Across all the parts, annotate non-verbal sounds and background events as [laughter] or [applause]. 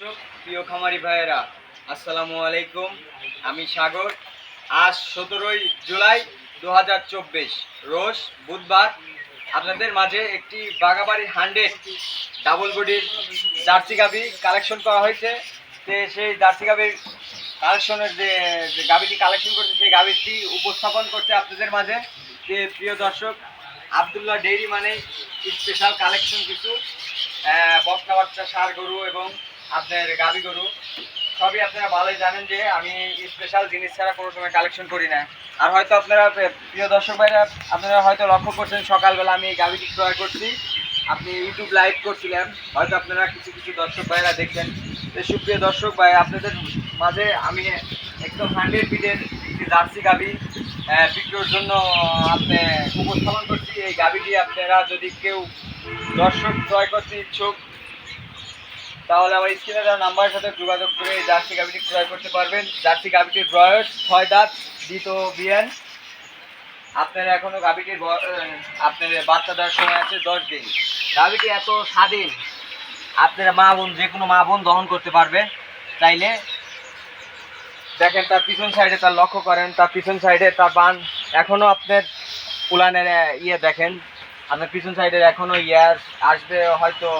প্রিয় খামারি ভাইয়েরা, আসসালামু আলাইকুম। আমি সাগর। আজ সতেরোই জুলাই দু হাজার চব্বিশ, রোজ বুধবার আপনাদের মাঝে একটি বাগাবাড়ি হান্ড্রেড ডাবল বডির জার্সি গাবি কালেকশন করা হয়েছে। তো সেই জার্সি গাবির কালেকশনের যে গাবিটি কালেকশন করছে, সেই গাবিটি উপস্থাপন করছে আপনাদের মাঝে। যে প্রিয় দর্শক, আবদুল্লাহ ডেইরি মানে স্পেশাল কালেকশন কিছু বকনা বাচ্চা, সার, গরু এবং আপনার গাভী গরু। সবই আপনারা ভালোই জানেন যে আমি স্পেশাল জিনিস ছাড়া কোনো সময় কালেকশন করি না। আর হয়তো আপনারা প্রিয় দর্শক ভাইরা আপনারা হয়তো লক্ষ্য করছেন সকালবেলা আমি এই গাভীটি ক্রয় করছি। আপনি ইউটিউব লাইভ করছিলেন হয়তো আপনারা কিছু কিছু দর্শক ভাইরা দেখবেন। সুপ্রিয় দর্শক ভাই আপনাদের মাঝে আমি একদম হান্ড্রেড ফিটের একটি জার্সি আহ, বিক্রির জন্য আপনি উপস্থাপন করছি। এই গাভীটি আপনারা যদি কেউ দর্শক ক্রয় করতে ইচ্ছুক তাহলে আমার স্ক্রিনে দেওয়া নাম্বারের সাথে যোগাযোগ করে জার্সি গাভিটি ক্রয় করতে পারবেন। জার্সি গাভিটির বয়স ছয় দাঁত দ্বিত বিয়ান আপনার এখনও গাভিটির আপনার বাচ্চা দেওয়ার সময় আছে দশ দিন। গাভিটি এত স্বাধীন, আপনার মা বোন, যে কোনো মা বোন দহন করতে পারবে। চাইলে দেখেন তার পিছন সাইডে তার লক্ষ্য করেন, তার পিছন সাইডে তার বান এখনও আপনার পুলানের ইয়ে দেখেন। আপনার পিছন সাইডের এখনও ইয়ার আসবে হয়তো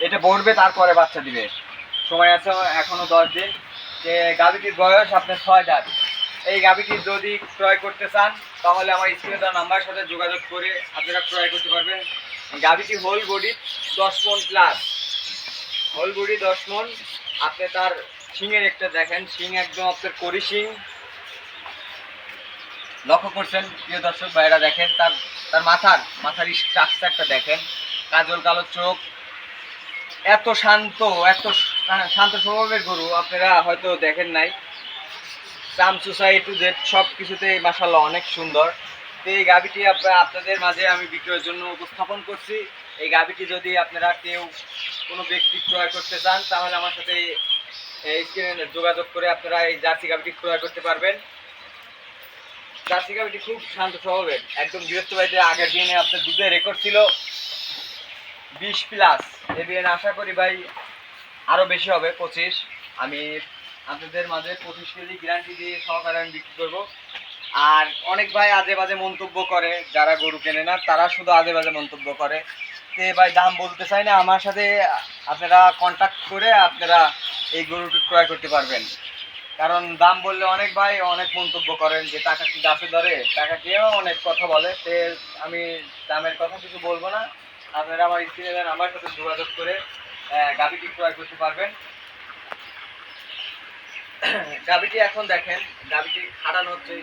এটা বড়বে তারপরে বাচ্চা দিবে। সময় আছে এখনও দশ দিন। যে গাভিটির বয়স আপনার ছয় দাঁত। এই গাভিটি যদি ক্রয় করতে চান, তাহলে আমার স্ক্রিনে দেওয়া নাম্বারের সাথে যোগাযোগ করে আপনারা ক্রয় করতে পারবেন। গাভিটি হোল বডি দশ মন প্লাস হোল বডি দশ মন। আপনি তার শিংয়ের একটা দেখেন। শিং একদম আপনার করি শিং। লক্ষ্য করছেন, প্রিয় দর্শক ভাইরা দেখেন, তার তার মাথার মাথার স্ট্রাকচারটা দেখেন। কাজল কালো চোখ। এত শান্ত এত শান্ত স্বভাবের গরু, আপনারা হয়তো দেখেন নাই। সাম টু জেড সব কিছুতে মাসাল্লাহ অনেক সুন্দর। তো এই গাভিটি আপনারা আপনাদের মাঝে আমি বিক্রয়ের জন্য উপস্থাপন করছি। এই গাভিটি যদি আপনারা কেউ কোনো ব্যক্তি ক্রয় করতে চান, তাহলে আমার সাথে যোগাযোগ করে আপনারা এই জার্সি গাভিটি ক্রয় করতে পারবেন। জার্সি গাভিটি খুব শান্ত স্বভাবের, একদম গৃহস্থ আগের দিনে আপনার দুধের রেকর্ড ছিল বিশ প্লাস এবিএন আশা করি ভাই আরও বেশি হবে, পঁচিশ। আমি আপনাদের মাঝে পঁচিশ কেজি গ্যারান্টি দিয়ে সহকারে আমি বিক্রি করব। আর অনেক ভাই আজে বাজে মন্তব্য করে, যারা গরু কেনে না, তারা শুধু আজে বাজে মন্তব্য করে। তে ভাই দাম বলতে চাই না, আমার সাথে আপনারা কন্ট্যাক্ট করে আপনারা এই গরুটি ক্রয় করতে পারবেন। কারণ দাম বললে অনেক ভাই অনেক মন্তব্য করেন যে, টাকা কি গাছে ধরে? টাকা কেউ অনেক কথা বলে। তে আমি দামের কথা কিছু বলব না। আপনারা আমার স্ক্রিনে দেন আমার সাথে যোগাযোগ করে গাভীটি ক্রয় করতে পারবেন। [coughs] গাভীটি এখন দেখেন গাভীটি খাটানো হচ্ছে।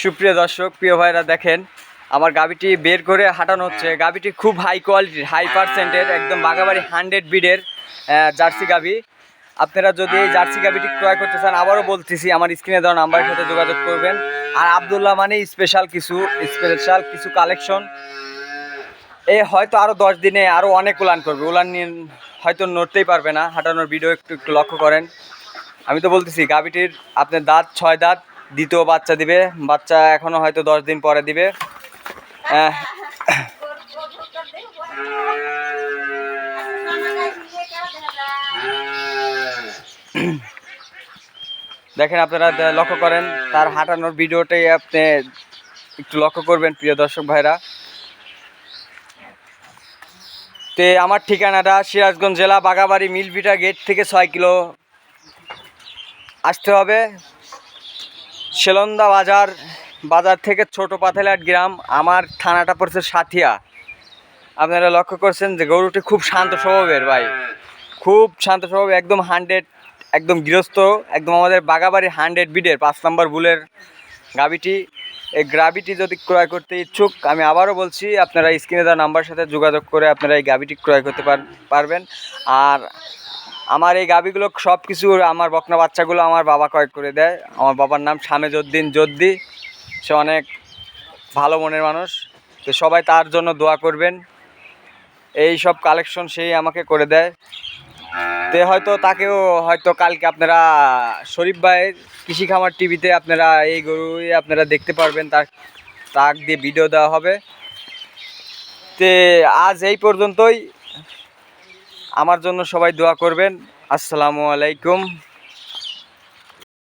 সুপ্রিয় দর্শক প্রিয় ভাইরা দেখেন আমার গাভীটি বের করে হাঁটানো হচ্ছে। গাভীটি খুব হাই কোয়ালিটির হাই পার্সেন্টের একদম বাগাবাড়ি হান্ড্রেড বিডের জার্সি গাভী। আপনারা যদি এই জার্সি গাভীটি ক্রয় করতে চান আবারও বলতেছি আমার স্ক্রিনে দেওয়া নাম্বারের সাথে যোগাযোগ করবেন। আর আবদুল্লাহ মানে স্পেশাল কিছু স্পেশাল কিছু কালেকশন এ হয়তো আরও দশ দিনে আরও অনেক উলান করবে। উলান নিয়ে হয়তো নড়তেই পারবে না। হাঁটানোর ভিডিও একটু একটু লক্ষ্য করেন। আমি তো বলতেছি গাভীটির আপনার দাঁত ছয় দাঁত দ্বিতীয় বাচ্চা দিবে। বাচ্চা এখনও হয়তো দশ দিন পরে দিবে। আহ, [coughs] [coughs] দেখেন আপনারা লক্ষ্য করেন, তার হাঁটানোর ভিডিওটাই আপনি একটু লক্ষ্য করবেন, প্রিয় দর্শক ভাইরা। তে আমার ঠিকানাটা সিরাজগঞ্জ জেলা বাগাবাড়ি মিলভিটা গেট থেকে ছয় কিলো আসতে হবে। সেলন্দা বাজার বাজার থেকে ছোট পাথেলাট গ্রাম, আমার থানাটা পড়ছে সাথিয়া। আপনারা লক্ষ্য করছেন যে গরুটি খুব শান্ত স্বভাবের ভাই। খুব শান্ত স্বভাব, একদম হান্ড্রেড একদম গৃহস্থ, একদম আমাদের বাগাবাড়ি হান্ড্রেড বিডের পাঁচ নম্বর বুলের গাবিটি এই গ্রাভিটি যদি ক্রয় করতে ইচ্ছুক, আমি আবারও বলছি, আপনারা স্ক্রিনে দেওয়া নাম্বার সাথে যোগাযোগ করে আপনারা এই গাবিটি ক্রয় করতে পার- পারবেন। আর আমার এই গাবিগুলো সব কিছু আমার বকনা বাচ্চাগুলো আমার বাবা ক্রয় করে দেয়। আমার বাবার নাম শামেজউদ্দিন জদ্দি। সে অনেক ভালো মনের মানুষ। তো সবাই তার জন্য দোয়া করবেন। এই সব কালেকশন সেই আমাকে করে দেয়। তে হয়তো তাকেও হয়তো কালকে আপনারা শরীফ ভাইয়ের কৃষি খামার টিভিতে আপনারা এই গরুই আপনারা দেখতে পারবেন, তার তাক দিয়ে ভিডিও দেওয়া হবে। তে আজ এই পর্যন্তই। আমার জন্য সবাই দোয়া করবেন। আসসালামু আলাইকুম।